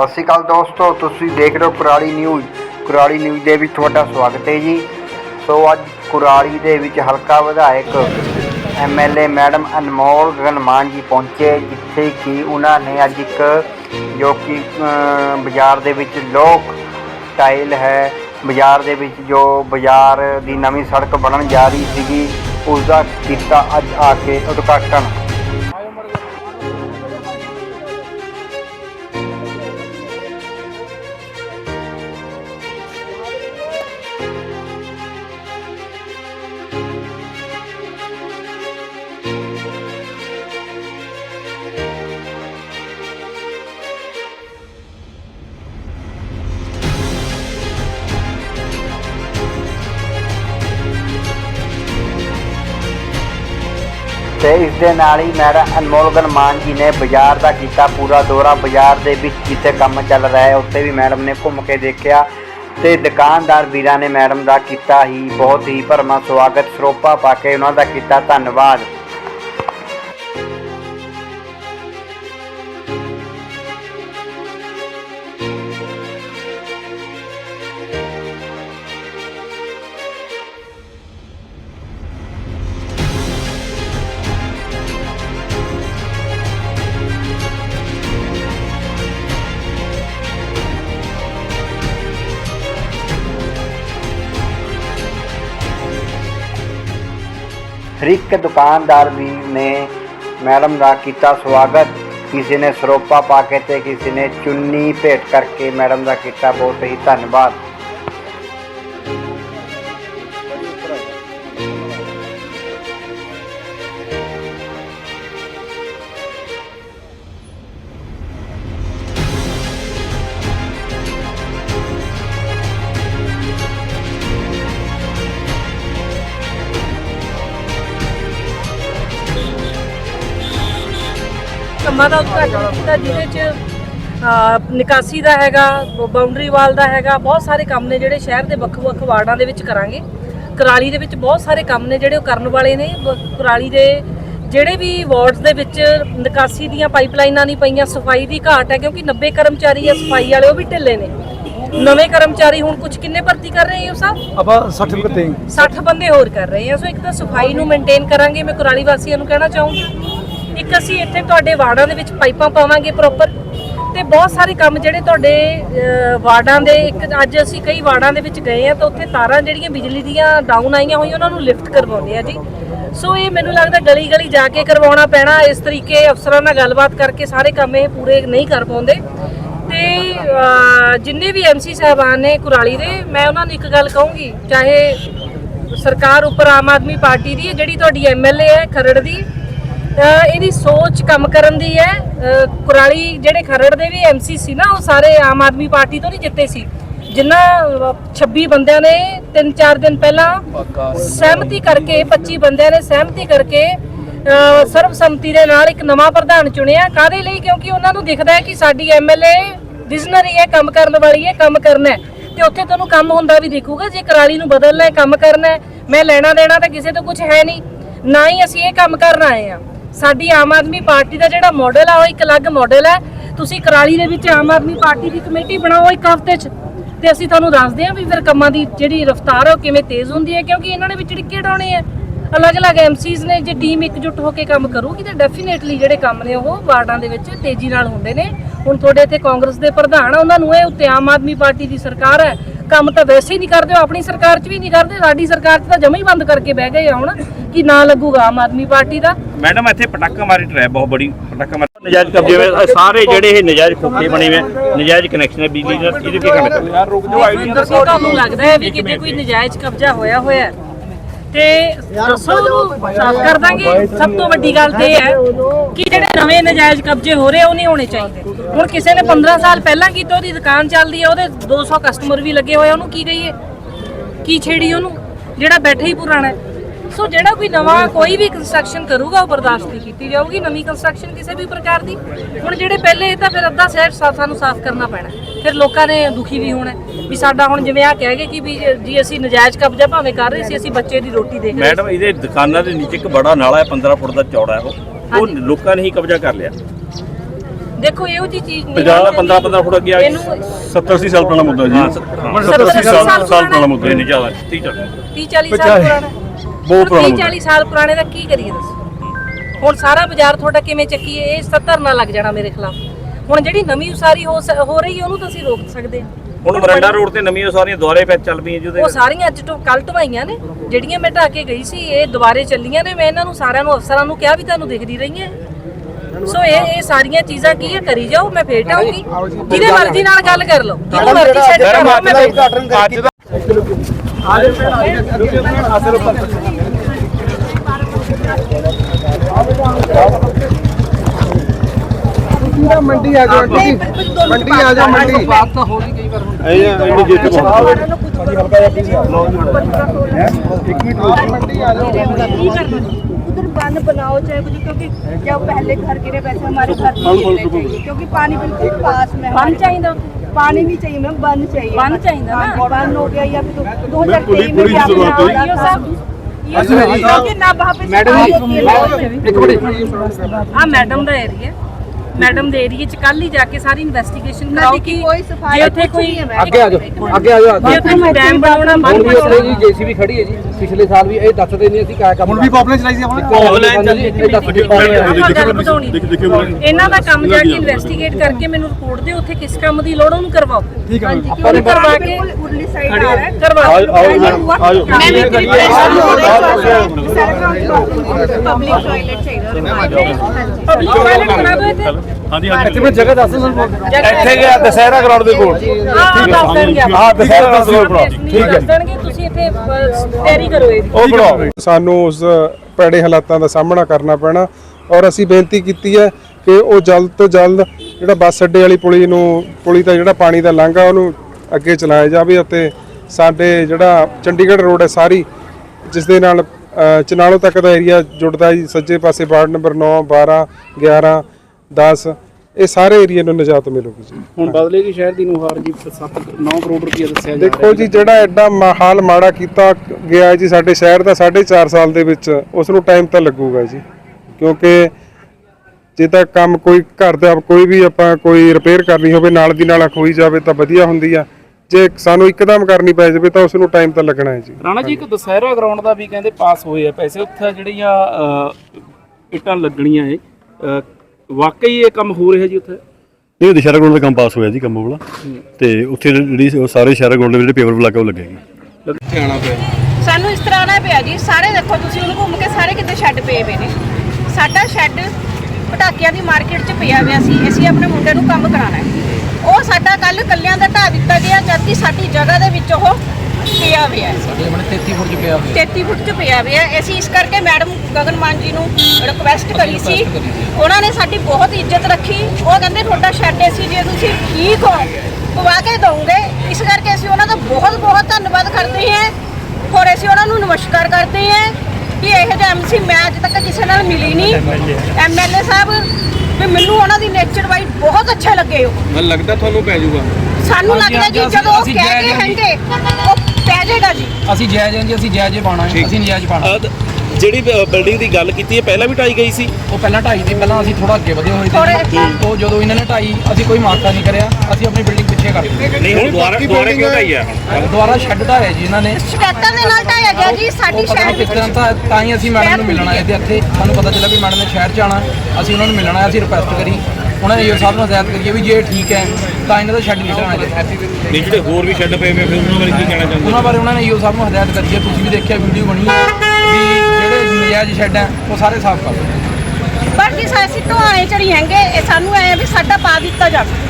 ਸਤਿ ਸ਼੍ਰੀ ਅਕਾਲ ਦੋਸਤੋ, ਤੁਸੀਂ ਦੇਖ ਰਹੇ ਹੋ ਕੁਰਾਲੀ ਨਿਊਜ਼। ਕੁਰਾਲੀ ਨਿਊਜ਼ ਦੇ ਵਿੱਚ ਤੁਹਾਡਾ ਸਵਾਗਤ ਹੈ ਜੀ। ਸੋ ਅੱਜ ਕੁਰਾਲੀ ਦੇ ਵਿੱਚ ਹਲਕਾ ਵਿਧਾਇਕ ਐਮਐਲਏ ਮੈਡਮ ਅਨਮੋਲ ਗਗਨਮਾਨ ਜੀ ਪਹੁੰਚੇ, ਜਿੱਥੇ ਕਿ ਉਹਨਾਂ ਨੇ ਅੱਜ ਇੱਕ ਜੋ ਕਿ ਬਾਜ਼ਾਰ ਦੇ ਵਿੱਚ ਲੋਕ ਟਾਈਲ ਹੈ। ਬਾਜ਼ਾਰ ਦੇ ਵਿੱਚ ਜੋ ਬਾਜ਼ਾਰ ਦੀ ਨਵੀਂ ਸੜਕ ਬਣਨ ਜਾ ਰਹੀ ਸੀਗੀ ਉਸ ਦਾ ਕੀਤਾ ਅੱਜ ਆ ਕੇ ਉਦਘਾਟਨ। ਤੇ ਇਸ ਦੇ ਨਾਲ ਹੀ ਮੈਡਮ ਅਨਮੋਲ ਗਨਮਾਨ ਜੀ ਨੇ ਬਾਜ਼ਾਰ ਦਾ ਕੀਤਾ ਪੂਰਾ ਦੌਰਾ। ਬਾਜ਼ਾਰ ਦੇ ਵਿੱਚ ਜਿੱਥੇ ਕੰਮ ਚੱਲ ਰਿਹਾ ਹੈ, ਉੱਥੇ ਵੀ ਮੈਡਮ ਨੇ ਘੁੰਮ ਕੇ ਦੇਖਿਆ ਤੇ ਦੁਕਾਨਦਾਰ ਵੀਰਾਂ ਨੇ ਮੈਡਮ ਦਾ ਕੀਤਾ ਹੀ ਬਹੁਤ ਹੀ ਭਰਮਾ ਸਵਾਗਤ। ਸਰੋਪਾ ਪਾ ਕੇ ਉਹਨਾਂ ਦਾ ਕੀਤਾ ਧੰਨਵਾਦ। ਹਰ ਇੱਕ ਦੁਕਾਨਦਾਰ ਵੀ ਨੇ ਮੈਡਮ ਦਾ ਕੀਤਾ ਸਵਾਗਤ। ਕਿਸੇ ਨੇ ਸਰੋਪਾ ਪਾ ਕੇ ਤੇ ਕਿਸੇ ਨੇ ਚੁੰਨੀ ਭੇਟ ਕਰਕੇ ਮੈਡਮ ਦਾ ਕੀਤਾ ਬਹੁਤ ਹੀ ਧੰਨਵਾਦ। ਕੰਮਾਂ ਦਾ ਉਦਘਾਟਨ ਕੀਤਾ ਜਿਹਦੇ ਚ ਨਿਕਾਸੀ ਦਾ ਹੈਗਾ ਬਾਉਂਡਰੀ ਵਾਲ ਦਾ ਹੈਗਾ ਬਹੁਤ ਸਾਰੇ ਕੰਮ ਨੇ ਜਿਹੜੇ ਸ਼ਹਿਰ ਦੇ ਵੱਖ-ਵੱਖ ਵਾਰਡਾਂ ਦੇ ਵਿੱਚ ਕਰਾਂਗੇ। ਕੁਰਾਲੀ ਦੇ ਵਿੱਚ ਬਹੁਤ ਸਾਰੇ ਕੰਮ ਨੇ ਜਿਹੜੇ ਉਹ ਕਰਨ ਵਾਲੇ ਨੇ ਬ- ਕੁਰਾਲੀ ਦੇ ਜਿਹੜੇ ਵੀ ਵਾਰਡਸ ਦੇ ਵਿੱਚ ਨਿਕਾਸੀ ਦੀਆਂ ਪਾਈਪਲਾਈਨਾਂ ਨਹੀਂ ਪਈਆਂ ਸਫ਼ਾਈ ਦੀ ਘਾਟ ਹੈ ਕਿਉਂਕਿ 90 ਕਰਮਚਾਰੀ ਆ ਸਫ਼ਾਈ ਵਾਲੇ ਉਹ ਵੀ ਢਿੱਲੇ ਨੇ। ਨਵੇਂ ਕਰਮਚਾਰੀ ਹੁਣ ਕੁਝ ਕਿੰਨੇ ਭਰਤੀ ਕਰ ਰਹੇ ਹੋ ਸਾਹਿਬ ਆਪਾਂ ਸਰਟੀਫਿਕੇਟ ਦੇ 60 ਬੰਦੇ ਹੋਰ ਕਰ ਰਹੇ ਆ ਸੋ ਇੱਕ ਤਾਂ ਸਫ਼ਾਈ ਨੂੰ ਮੇਨਟੇਨ ਕਰਾਂਗੇ ਮੈਂ ਕੁਰਾਲੀ ਵਾਸੀਆਂ ਨੂੰ ਕਹਿਣਾ ਚਾਹੂੰਗੀ। ਇੱਕ ਅਸੀਂ ਇੱਥੇ ਤੁਹਾਡੇ ਵਾਰਡਾਂ ਦੇ ਵਿੱਚ ਪਾਈਪਾਂ ਪਾਵਾਂਗੇ ਪ੍ਰੋਪਰ ਤੇ ਬਹੁਤ ਸਾਰੇ ਕੰਮ ਜਿਹੜੇ ਤੁਹਾਡੇ ਵਾਰਡਾਂ ਦੇ, ਇੱਕ ਅੱਜ ਅਸੀਂ ਕਈ ਵਾਰਡਾਂ ਦੇ ਵਿੱਚ ਗਏ ਆ ਤਾਂ ਉੱਥੇ ਤਾਰਾਂ ਜਿਹੜੀਆਂ ਬਿਜਲੀ ਦੀਆਂ ਡਾਊਨ ਆਈਆਂ ਹੋਈਆਂ, ਉਹਨਾਂ ਨੂੰ ਲਿਫਟ ਕਰਵਾਉਂਦੇ ਆ ਜੀ। ਸੋ ਇਹ ਮੈਨੂੰ ਲੱਗਦਾ ਗਲੀ ਗਲੀ ਜਾ ਕੇ ਕਰਵਾਉਣਾ ਪੈਣਾ, ਇਸ ਤਰੀਕੇ ਅਫਸਰਾਂ ਨਾਲ ਗੱਲਬਾਤ ਕਰਕੇ ਸਾਰੇ ਕੰਮ ਇਹ ਪੂਰੇ ਨਹੀਂ ਕਰ ਪਾਉਂਦੇ। ਤੇ ਜਿੰਨੇ ਵੀ ਐਮਸੀ ਸਾਹਿਬਾਨ ਨੇ ਕੁਰਾਲੀ ਦੇ, ਮੈਂ ਉਹਨਾਂ ਨੂੰ ਇੱਕ ਗੱਲ ਕਹੂੰਗੀ, ਚਾਹੇ ਸਰਕਾਰ ਉੱਪਰ ਆਮ ਆਦਮੀ ਪਾਰਟੀ ਦੀ ਹੈ, ਜਿਹੜੀ ਤੁਹਾਡੀ ਐਮਐਲਏ ਹੈ, ਖਰੜ ਦੀ ਇਹਦੀ ਸੋਚ ਕੰਮ ਕਰਨ ਦੀ ਹੈ। ਅਹ, ਕੁਰਾਲੀ ਜਿਹੜੇ ਖਰੜ ਦੇ ਵੀ ਐਮਸੀ ਸੀ ਨਾ ਉਹ ਸਾਰੇ ਆਮ ਆਦਮੀ ਪਾਰਟੀ ਤੋਂ ਨਹੀਂ ਜਿੱਤੇ ਸੀ। ਜਿਨ੍ਹਾਂ ਅਹ, 26 ਬੰਦਿਆਂ ਨੇ 3-4 ਦਿਨ ਪਹਿਲਾਂ ਸਹਿਮਤੀ ਕਰਕੇ 25 ਬੰਦਿਆਂ ਨੇ ਸਹਿਮਤੀ ਕਰਕੇ ਅਹ, ਸਰਬਸੰਮਤੀ ਦੇ ਨਾਲ ਇੱਕ ਨਵਾਂ ਪ੍ਰਧਾਨ ਚੁਣਿਆ। ਕਾਦੇ ਲਈ? ਕਿਉਂਕਿ ਉਹਨਾਂ ਨੂੰ ਦਿਖਦਾ ਹੈ ਕਿ ਸਾਡੀ ਐਮਐਲਏ ਵਿਜ਼ਨਰੀ ਹੈ ਕੰਮ ਕਰਨ ਵਾਲੀ ਹੈ ਕੰਮ ਕਰਨਾ ਤੇ ਉੱਥੇ ਤੁਹਾਨੂੰ ਕੰਮ ਹੁੰਦਾ ਵੀ ਦਿਖੂਗਾ ਜੇ ਕਰਾਲੀ ਨੂੰ ਬਦਲਣਾ ਹੈ ਕੰਮ ਕਰਨਾ ਹੈ। ਮੈਂ ਲੈਣਾ ਦੇਣਾ ਤਾਂ ਕਿਸੇ ਤੋਂ ਕੁਝ ਹੈ ਨਹੀਂ। ਨਾ ਹੀ ਅਸੀਂ ਇਹ ਕੰਮ ਕਰਨ ਆਏ ਆ ਸਾਡੀ ਆਮ ਆਦਮੀ ਪਾਰਟੀ ਦਾ ਜਿਹੜਾ ਮਾਡਲ ਆ, ਉਹ ਇੱਕ ਅਲੱਗ ਮਾਡਲ ਹੈ। ਤੁਸੀਂ ਕਰਾਲੀ ਦੇ ਵਿੱਚ ਆਮ ਆਦਮੀ ਪਾਰਟੀ ਦੀ ਕਮੇਟੀ ਬਣਾਓ ਇੱਕ ਹਫ਼ਤੇ 'ਚ। ਤੇ ਅਸੀਂ ਤੁਹਾਨੂੰ ਦੱਸਦੇ ਹਾਂ ਵੀ ਫਿਰ ਕੰਮਾਂ ਦੀ ਜਿਹੜੀ ਰਫ਼ਤਾਰ ਹੈ ਉਹ ਕਿਵੇਂ ਤੇਜ਼ ਹੁੰਦੀ ਹੈ, ਕਿਉਂਕਿ ਇਹਨਾਂ ਨੇ ਵਿੱਚ ਡਿੱਕੇ ਡਾਉਣੇ ਆ। ਅਲੱਗ-ਅਲੱਗ ਐਮਸੀਜ਼ ਨੇ, ਜੇ ਟੀਮ ਇਕਜੁੱਟ ਹੋ ਕੇ ਕੰਮ ਕਰੂਗੀ, ਤਾਂ ਡੈਫੀਨੇਟਲੀ ਜਿਹੜੇ ਕੰਮ ਨੇ, ਉਹ ਵਾਰਡਾਂ ਦੇ ਵਿੱਚ ਤੇਜ਼ੀ ਨਾਲ ਹੁੰਦੇ ਨੇ। ਹੁਣ ਤੁਹਾਡੇ ਇੱਥੇ ਕਾਂਗਰਸ ਦੇ ਪ੍ਰਧਾਨ ਆ, ਉਹਨਾਂ ਨੂੰ ਇਹ ਉੱਤੇ ਆਮ ਆਦਮੀ ਪਾਰਟੀ ਦੀ ਸਰਕਾਰ ਹੈ। ਕੰਮ ਤਾਂ ਵੈਸੇ ਹੀ ਨਹੀਂ ਕਰਦੇ ਆਪਣੀ ਸਰਕਾਰ 'ਚ ਵੀ ਨਹੀਂ ਕਰਦੇ ਸਾਡੀ ਸਰਕਾਰ 'ਚ ਤਾਂ ਜਮਾ ਹੀ ਬੰਦ ਕਰਕੇ ਬਹਿ ਗਏ ਆ ਹੁਣ ਕਿ ਨਾ ਲੱਗੂਗਾ ਆਮ ਆਦਮੀ ਪਾਰਟੀ ਦਾ। ਮੈਡਮ ਇੱਥੇ ਪਟਾਕਾ ਮਾਰੀ ਟਰੈਪ ਬਹੁਤ ਬੜੀ ਪਟਾਕਾ ਮਾਰੀ। ਨਜਾਇਜ਼ ਕਬਜ਼ੇ ਵਿੱਚ ਸਾਰੇ ਜਿਹੜੇ ਇਹ ਨਜਾਇਜ਼ ਖੋਖੇ ਬਣੇ ਹੋਏ ਨਜਾਇਜ਼ ਕਨੈਕਸ਼ਨ ਹੈ ਬਿਜਲੀ ਦਾ ਇਹਦੇ ਕੀ ਚਾਹੁੰਦੇ ਯਾਰ ਰੁਕ ਤੁਸੀਂ ਤੁਹਾਨੂੰ ਲੱਗਦਾ ਹੈ ਵੀ ਕਿਤੇ ਕੋਈ ਨਜਾਇਜ਼ ਕਬਜ਼ਾ ਹੋਇਆ ਹੋਇਆ ਹੈ? ਤੇ ਦੱਸੋ ਉਹਨੂੰ ਸਾਫ਼ ਕਰ ਦਾਂਗੇ। ਸਭ ਤੋਂ ਵੱਡੀ ਗੱਲ ਤੇ ਇਹ ਹੈ ਕਿ ਜਿਹੜੇ ਨਵੇਂ ਨਜਾਇਜ਼ ਕਬਜ਼ੇ ਹੋ ਰਹੇ ਆ, ਉਹ ਨਹੀਂ ਹੋਣੇ ਚਾਹੀਦੇ। ਹੁਣ ਕਿਸੇ ਨੇ 15 ਸਾਲ ਪਹਿਲਾਂ ਕੀਤਾ ਉਹਦੀ ਦੁਕਾਨ ਚੱਲਦੀ ਹੈ ਉਹਦੇ 200 ਕਸਟਮਰ ਵੀ ਲੱਗੇ ਹੋਏ ਉਹਨੂੰ ਕੀ ਕਹੀਏ? ਕੀ ਛੇੜੀ ਉਹਨੂੰ? ਜਿਹੜਾ ਬੈਠੇ ਹੀ ਪੁਰਾਣਾ ਸੋ ਜਿਹੜਾ ਕੋਈ ਨਵਾਂ ਕੋਈ ਵੀ ਕੰਸਟਰਕਸ਼ਨ ਕਰੂਗਾ ਉਹ ਬਰਦਾਸ਼ਤ ਨਹੀਂ ਕੀਤੀ ਜਾਊਗੀ। ਨਵੀਂ ਕੰਸਟਰਕਸ਼ਨ ਕਿਸੇ ਵੀ ਪ੍ਰਕਾਰ ਦੀ। ਹੁਣ ਜਿਹੜੇ ਪਹਿਲੇ ਇਹ ਤਾਂ ਫਿਰ ਅੱਧਾ ਸ਼ਹਿਰ ਸਾਫ਼ ਸਾਨੂੰ ਸਾਫ਼ ਕਰਨਾ ਪੈਣਾ। ਫਿਰ ਲੋਕਾਂ ਨੇ ਦੁਖੀ ਵੀ ਹੋਣਾ। ਵੀ ਸਾਡਾ ਹੁਣ ਜਿਵੇਂ ਆ ਕਹਿ ਗਏ ਕਿ ਵੀ ਜੀ ਅਸੀਂ ਨਜਾਇਜ਼ ਕਬਜ਼ਾ ਭਾਵੇਂ ਕਰ ਰਹੇ ਸੀ ਅਸੀਂ ਬੱਚੇ ਦੀ ਰੋਟੀ ਦੇਖ ਰਹੇ ਮੈਡਮ ਇਹਦੇ ਦੁਕਾਨਾਂ ਦੇ ਨੀਚੇ ਇੱਕ ਬੜਾ ਨਾਲਾ ਹੈ 15 ਫੁੱਟ ਦਾ ਚੌੜਾ ਹੈ ਉਹ। ਉਹ ਲੋਕਾਂ ਨੇ ਹੀ ਕਬਜ਼ਾ ਕਰ ਲਿਆ। ਦੇਖੋ ਇਹੋ ਜੀ ਚੀਜ਼ ਨਹੀਂ 50 ਦਾ 15 15 ਫੁੱਟ ਅੱਗੇ ਆ ਇਹਨੂੰ 70 80 ਸਾਲ ਪੁਰਾਣਾ ਮੁੱਦਾ ਜੀ। ਹਾਂ, 70 80 ਸਾਲ ਪੁਰਾਣਾ। ਮੁੱਦਾ ਨਹੀਂ ਜ਼ਿਆਦਾ। 30 ਚੱਲ 30 40 ਸਾਲ ਪੁਰਾਣਾ। ਬਹੁਤ ਪੁਰਾਣਾ 30 40 ਸਾਲ ਪੁਰਾਣੇ ਦਾ ਕੀ ਕਰੀਏ ਦੱਸੋ? ਹੁਣ ਸਾਰਾ ਬਾਜ਼ਾਰ ਤੁਹਾਡਾ ਕਿਵੇਂ ਚੱਕੀਏ? ਇਹ 70 ਨਾ ਲੱਗ ਜਾਣਾ ਮੇਰੇ ਖਿਲਾਫ। ਹੁਣ ਜਿਹੜੀ ਨਵੀਂ ਉਸਾਰੀ ਹੋ ਹੋ ਰਹੀ ਹੈ ਉਹਨੂੰ ਤਾਂ ਅਸੀਂ ਰੋਕ ਸਕਦੇ ਹਾਂ। ਹੁਣ ਮਰੰਡਾ ਰੋਡ ਤੇ ਨਵੀਆਂ ਸਾਰੀਆਂ ਦੁਆਰੇ ਪੈ ਚੱਲ ਪਈਆਂ ਜਿਹਦੇ ਉਹ ਸਾਰੀਆਂ ਅੱਜ ਤੋਂ ਕੱਲ ਢਵਾਈਆਂ ਨੇ ਜਿਹੜੀਆਂ ਮੈਂ ਢਾ ਕੇ ਗਈ ਸੀ ਇਹ ਦੁਬਾਰੇ ਚੱਲੀਆਂ ਨੇ। ਮੈਂ ਇਹਨਾਂ ਨੂੰ ਸਾਰਿਆਂ ਨੂੰ ਅਫਸਰਾਂ ਨੂੰ ਕਿਹਾ ਵੀ ਤੁਹਾਨੂੰ ਦਿਖਦੀ ਰਹੀਆਂ ਸੋ ਇਹ ਇਹ ਸਾਰੀਆਂ ਚੀਜ਼ਾਂ ਕੀ ਹੈ? ਕਰੀ ਜਾਓ ਮੈਂ ਫੇਰ ਢਾਉਂਗੀ ਜਿਹਦੇ ਮਰਜ਼ੀ ਨਾਲ ਗੱਲ ਕਰ ਲਓ। ਜਿਹਨੂੰ ਮਰਜ਼ੀ ਛੱਡ ਕਰ ਲਓ ਮੈਂ ਫੇਰ ਅੱਜ ਦਾ मंडी आ जाओ मंडी आ जाओ मंडी बात तो होगी कई बार उधर बाँध बनाओ चाहे कुछ क्योंकि जब पहले घर गिरे वैसे हमारे घर क्योंकि पानी बिल्कुल पास में हम चाहिए तो। पानी नहीं चाहिए मैम बंद चाहिए बंद चाहिए ना? हाँ, बंद हो गया या फिर दो हजार पुली- तेईस में पुली भी आपने शुरुआत हुई। बोला ਇਹ था। ਸਭ ये सब क्योंकि ना वहाँ पे मैडम ਆ ਮੈਡਮ ਦਾ ਏਰੀਆ ਮੈਡਮ ਦੇ ਏਰੀਏ ਚ ਕੱਲ ਹੀ ਜਾ ਕੇ ਸਾਰੀ ਇਨਵੈਸਟੀਗੇਸ਼ਨ ਕਰਾਓ ਕਿ ਕੋਈ ਸਫ਼ਾਈ ਜੇ ਉੱਥੇ ਕੋਈ ਅੱਗੇ ਆ ਜਾਓ ਅੱਗੇ ਆ ਜਾਓ ਜੇ ਉੱਥੇ ਡੈਮ ਬਣਾਉਣਾ ਬੰਦ ਹੋ ਜਾਵੇ ਜੀ ਜੀਸੀਬੀ ਖੜੀ ਹੈ ਜੀ ਪਿਛਲੇ ਸਾਲ ਵੀ ਇਹ ਦੱਸਦੇ ਨਹੀਂ ਅਸੀਂ ਕਾਇਆ ਕੰਮ ਹੁਣ ਵੀ ਪਾਪੂਲਰ ਚਲਾਈ ਸੀ ਆਪਾਂ ਆਨਲਾਈਨ ਚੱਲੀ ਸੀ ਇਹਨਾਂ ਦਾ ਕੰਮ ਜਾ ਕੇ ਇਨਵੈਸਟੀਗੇਟ ਕਰਕੇ ਮੈਨੂੰ ਰਿਪੋਰਟ ਦਿਓ ਉੱਥੇ ਕਿਸ ਕੰਮ ਦੀ ਲੋੜ ਉਹਨੂੰ ਕਰਵਾਓ। ਠੀਕ ਹੈ ਆਪਾਂ ਨੇ ਕਰਵਾ ਕੇ ਉਰਲੀ ਸਾਈਡ ਆ ਰਿਹਾ ਕਰਵਾ ਆਓ ਮੈਂ ਵੀ ਪ੍ਰੈਸ਼ਰ ਹੋ ਰਿਹਾ ਪਬਲਿਕ ਟਾਇਲਟ ਚਾਹੀਦਾ। ਪਬਲਿਕ ਟਾਇਲਟ ਬਣਾ ਦਿਓ ਇੱਥੇ ਹਾਂਜੀ ਹਾਂਜੀ। ਇੱਥੇ ਮੈਂ ਜਗ੍ਹਾ ਦੱਸ ਦਿੰਦਾ ਇੱਥੇ ਗਿਆ ਦਸਹਿਰਾ ਗਰਾਊਂਡ ਦੇ ਕੋਲ। ਹਾਂ ਦੱਸ ਦੇਣਗੇ ਆਪਾਂ। ਹਾਂ ਦਸਹਿਰਾ ਦਾ ਸਰੋਵਰ ਬਣਾਓ। ਠੀਕ ਹੈ। ਦੱਸ ਦੇਣਗੇ ਤੁਸੀਂ ਇੱਥੇ ਤਿਆਰੀ ਕਰੋ ਇਹਦੀ ਉਹ ਬਣਾਓ। ਸਾਨੂੰ ਉਸ ਪੈੜੇ ਹਾਲਾਤਾਂ ਦਾ ਸਾਹਮਣਾ ਕਰਨਾ ਪੈਣਾ। ਔਰ ਅਸੀਂ ਬੇਨਤੀ ਕੀਤੀ ਹੈ ਕਿ ਉਹ ਜਲਦ ਤੋਂ ਜਲਦ ਜਿਹੜਾ ਬੱਸ ਅੱਡੇ ਵਾਲੀ ਪੁਲੀ ਨੂੰ ਪੁਲੀ ਦਾ ਜਿਹੜਾ ਪਾਣੀ ਦਾ ਲਾਂਘਾ ਉਹਨੂੰ ਅੱਗੇ ਚਲਾਇਆ ਜਾਵੇ ਅਤੇ ਸਾਡੇ ਜਿਹੜਾ ਚੰਡੀਗੜ੍ਹ ਰੋਡ ਹੈ ਸਾਰੀ ਜਿਸ ਦੇ ਨਾਲ ਚਨਾਲੋ ਤੱਕ ਦਾ ਏਰੀਆ ਜੁੜਦਾ ਜੀ। ਸੱਜੇ ਪਾਸੇ ਵਾਰਡ ਨੰਬਰ 9 12 11 10 ਇਹ ਸਾਰੇ ਏਰੀਆ ਨੂੰ ਨਿਜਾਤ ਮਿਲੂਗੀ ਜੀ। ਹੁਣ ਬਦਲੇਗੀ ਸ਼ਹਿਰ ਦੀ ਨੁਹਾਰ ਜੀ 7 9 ਕਰੋੜ ਰੁਪਏ ਦੱਸਿਆ ਜਾ ਦੇਖੋ ਜੀ ਜਿਹੜਾ ਐਡਾ ਮਾ- ਹਾਲ ਮਾੜਾ ਕੀਤਾ ਗਿਆ ਜੀ ਸਾਡੇ ਸ਼ਹਿਰ ਦਾ 4.5 ਸਾਲ ਦੇ ਵਿੱਚ ਉਸ ਨੂੰ ਟਾਈਮ ਤਾਂ ਲੱਗੂਗਾ ਜੀ। ਕਿਉਂਕਿ ਜੇ ਤਾਂ ਕੰਮ ਕੋਈ ਘਰ ਦਾ ਕੋਈ ਵੀ ਆਪਾਂ ਕੋਈ ਰਿਪੇਅਰ ਕਰਨੀ ਹੋਵੇ ਨਾਲ ਦੀ ਨਾਲ ਖੋਈ ਜਾਵੇ ਤਾਂ ਵਧੀਆ ਹੁੰਦੀ ਆ। ਜੇ ਸਾਨੂੰ ਇੱਕਦਮ ਕਰਨੀ ਪੈ ਜਾਵੇ ਤਾਂ ਉਸ ਨੂੰ ਟਾਈਮ ਤਾਂ ਲੱਗਣਾ ਹੈ ਜੀ। ਰਾਣਾ ਜੀ ਇੱਕ ਦੁਸਹਿਰਾ ਗਰਾਊਂਡ ਦਾ ਵੀ ਕਹਿੰਦੇ ਪਾਸ ਹੋਏ ਆ। ਪੈਸੇ ਉੱਥੇ ਜਿਹੜੀਆਂ ਇੱਟਾਂ ਲੱਗਣੀਆਂ ਏ ਵਾਕਈ ਇਹ ਕੰਮ ਹੋ ਰਿਹਾ ਜੀ ਉੱਥੇ? ਇਹ ਦਸ਼ਹਿਰਾ ਗਰਾਊਂਡ ਦਾ ਕੰਮ ਪਾਸ ਹੋਇਆ ਜੀ ਕੰਮ ਵਾਲਾ। ਤੇ ਉੱਥੇ ਜਿਹੜੀ ਉਹ ਸਾਰੇ ਸ਼ਹਿਰਾ ਗਰਾਊਂਡ ਦੇ ਜਿਹੜੇ ਪੇਪਰ ਲੱਗਾ ਉਹ ਲੱਗੇਗੀ ਸਾਨੂੰ ਇਸ ਤਰ੍ਹਾਂ ਆਉਣਾ ਪਿਆ ਜੀ ਸਾਰੇ ਦੇਖੋ ਤੁਸੀਂ ਉਹਨੂੰ ਘੁੰਮ ਕੇ ਸਾਰੇ ਕਿਤੇ ਛੱਡ ਪਏ ਪਏ ਨੇ। ਸਾਡਾ ਸ਼ੈੱਡ ਪਟਾਕਿਆਂ ਦੀ ਮਾਰਕੀਟ 'ਚ ਪਿਆ ਹੋਇਆ ਸੀ ਅਸੀਂ ਆਪਣੇ ਮੁੰਡੇ ਨੂੰ ਕੰਮ ਕਰਾਉਣਾ ਹੈ। ਉਹ ਸਾਡਾ ਕੱਲ ਕੱਲਿਆਂ ਦਾ ਢਾ ਦਿੱਤਾ ਗਿਆ ਜਦ ਕਿ ਸਾਡੀ ਜਗ੍ਹਾ ਦੇ ਵਿੱਚ ਉਹ ਪਿਆ ਹੋਇਆ ਹੈ। ਸਾਡੇ ਆਪਣੇ 33 ਫੁੱਟ ਚ ਪਿਆ ਹੋਇਆ 33 ਫੁੱਟ 'ਚ ਪਿਆ ਹੋਇਆ ਹੈ। ਅਸੀਂ ਇਸ ਕਰਕੇ ਮੈਡਮ ਗਗਨਮਾਨ ਜੀ ਨੂੰ ਰਿਕੁਐਸਟ ਕਰੀ ਸੀ। ਉਹਨਾਂ ਨੇ ਸਾਡੀ ਬਹੁਤ ਇੱਜ਼ਤ ਰੱਖੀ। ਉਹ ਕਹਿੰਦੇ ਤੁਹਾਡਾ ਸ਼ੈੱਡ ਸੀ ਜੇ ਤੁਸੀਂ ਠੀਕ ਹੋ ਪਵਾ ਕੇ ਦਊਂਗੇ ਇਸ ਕਰਕੇ ਅਸੀਂ ਉਹਨਾਂ ਦਾ ਬਹੁਤ ਬਹੁਤ ਧੰਨਵਾਦ ਕਰਦੇ ਹਾਂ। ਹੋਰ ਅਸੀਂ ਉਹਨਾਂ ਨੂੰ ਨਮਸਕਾਰ ਕਰਦੇ ਹਾਂ ਕਿ ਇਹੋ ਜਿਹਾ ਐਮਸੀ ਮੈਂ ਅੱਜ ਤੱਕ ਕਿਸੇ ਨਾਲ ਮਿਲੀ ਨਹੀਂ। ਐਮਐਲਏ ਸਾਹਿਬ ਵੀ ਮੈਨੂੰ ਉਹਨਾਂ ਦੀ ਨੇਚਰ ਵਾਈਜ਼ ਬਹੁਤ ਅੱਛਾ ਲੱਗੇ ਉਹ ਮੈਨੂੰ ਲੱਗਦਾ ਤੁਹਾਨੂੰ ਪੈ ਜਾਊਗਾ। ਸਾਨੂੰ ਲੱਗਦਾ ਜੀ ਜਦੋਂ ਉਹ ਅਸੀਂ ਕਹਿ ਜੀ। ਹੈਂਗੇ ਉਹ ਜਾਏਗਾ ਜੀ? ਅਸੀਂ ਜਾਇਜ਼ ਹਾਂ ਜੀ ਅਸੀਂ ਜਾਇਜ਼ ਹੀ ਪਾਣਾ ਹੈ ਅਸੀਂ ਨਜਾਇਜ਼ ਪਾਣਾ ਜਿਹੜੀ ਬਿਲਡਿੰਗ ਦੀ ਗੱਲ ਕੀਤੀ ਹੈ ਪਹਿਲਾਂ ਵੀ ਢਾਈ ਗਈ ਸੀ? ਉਹ ਪਹਿਲਾਂ ਢਾਈ ਦੀ ਪਹਿਲਾਂ ਅਸੀਂ ਥੋੜਾ ਅੱਗੇ ਵਧੇ ਹੋਏ ਥੋੜ੍ਹੇ- ਸੀ ਉਹ ਜਦੋਂ ਇਹਨਾਂ ਨੇ ਢਾਈ ਅਸੀਂ ਕੋਈ ਮਾਰਕਾ ਨਹੀਂ ਕਰਿਆ ਅਸੀਂ ਆਪਣੀ ਬਿਲਡਿੰਗ ਪਿੱਛੇ ਕਰ ਦਿੱਤੀ। ਨਹੀਂ ਹੁਣ ਦੁਆਰਾ ਦੁਆਰਾ ਕਿਉਂ ਢਾਈ ਆ ਹੁਣ? ਦੁਬਾਰਾ ਸ਼ੈੱਡ ਢਾਇਆ ਜੀ ਇਹਨਾਂ ਨੇ। ਸ਼ਿਕਾਇਤਾਂ ਦੇ ਨਾਲ ਢਾਇਆ ਗਿਆ ਜੀ ਸਾਡੀ ਉਹ ਪਤਾ ਸ਼ਹਿਰ ਨਹੀਂ ਕਿਸ ਤਰ੍ਹਾਂ ਤਾਂ ਤਾਂ ਹੀ ਅਸੀਂ ਮੈਡਮ ਨੂੰ ਮਿਲਣਾ ਇਹਦੇ ਇੱਥੇ ਸਾਨੂੰ ਪਤਾ ਚੱਲਿਆ ਵੀ ਮੈਡਮ ਨੇ ਸ਼ਹਿਰ ਚ ਆਣਾ ਅਸੀਂ ਉਹਨਾਂ ਨੂੰ ਮਿਲਣਾ ਅਸੀਂ ਰਿਕੁਐਸਟ ਕਰੀ। ਉਹਨਾਂ ਨੇ ਇਹ ਸਾਹਿਬ ਨੂੰ ਹਦਾਇਤ ਕਰੀ ਹੈ ਵੀ ਜੇ ਠੀਕ ਹੈ ਤਾਂ ਇਹਨਾਂ ਦਾ ਸ਼ੈੱਡ ਨਹੀਂ ਢਾਣਾ ਚਾਹੀਦਾ। ਨਹੀਂ ਜਿਹੜੇ ਹੋਰ ਵੀ ਛੱਡ ਪਏ ਵੇ ਫਿਰ ਉਹਨਾਂ ਬਾਰੇ ਕੀ ਕਹਿਣਾ ਚਾਹੁੰਦੇ ਉਹਨਾਂ ਬਾਰੇ ਉਹਨਾਂ ਨੇ ਈਓ ਸਾਹਿਬ ਨੂੰ ਹਦਾਇਤ ਕਰੀ ਹੈ। ਤੁਸੀਂ ਵੀ ਦੇਖਿਆ ਵੀਡੀਓ ਬਣੀ ਹੈ ਵੀ ਜਿਹੜੇ ਨਜਾਇਜ਼ ਸ਼ੈੱਡ ਹੈ ਉਹ ਸਾਰੇ ਸਾਫ਼ ਕਰ ਦਿਓ। ਬਾਕੀ ਅਸੀਂ ਢੋਆਣੇ ਚ ਨਹੀਂ ਹੈਗੇ ਇਹ ਸਾਨੂੰ ਐ ਵੀ ਸਾਡਾ ਪਾ ਦਿੱਤਾ ਜਾਵੇ।